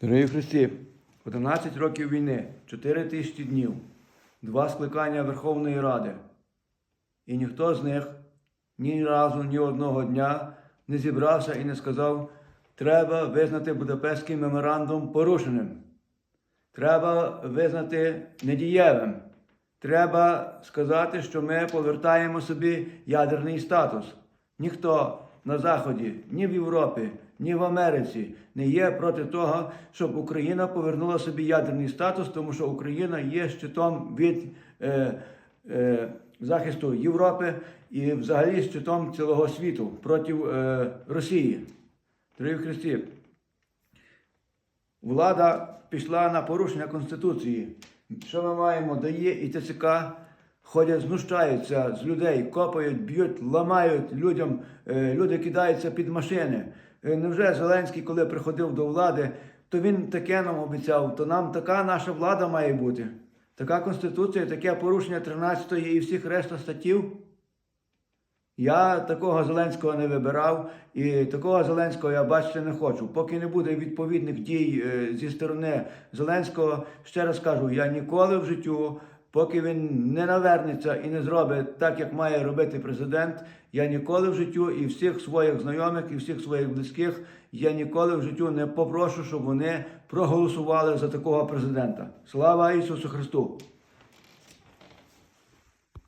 Дорогі Христі, 11 років війни, 4 тисячі днів, два скликання Верховної Ради. І ніхто з них ні разу, ні одного дня не зібрався і не сказав, треба визнати Будапештський меморандум порушеним. Треба визнати недієвим. Треба сказати, що ми повертаємо собі ядерний статус. Ніхто на Заході, ні в Європі, ні в Америці не є проти того, щоб Україна повернула собі ядерний статус, тому що Україна є щитом від е, е, захисту Європи і взагалі щитом цілого світу проти е, Росії. Дорогі Христі, влада пішла на порушення Конституції. Що ми маємо? Дає і ТЦК ходять, знущаються з людей, копають, б'ють, ламають людям, е, люди кидаються під машини. Е, Невже Зеленський, коли приходив до влади, то він таке нам обіцяв, то нам така наша влада має бути. Така конституція, таке порушення 13 і всіх решта статтів. Я такого Зеленського не вибирав, і такого Зеленського я бачити не хочу. Поки не буде відповідних дій е, зі сторони Зеленського, ще раз кажу, я ніколи в життю, поки він не навернеться і не зробить так, як має робити президент, я ніколи в життю і всіх своїх знайомих, і всіх своїх близьких, я ніколи в життю не попрошу, щоб вони проголосували за такого президента. Слава Ісусу Христу!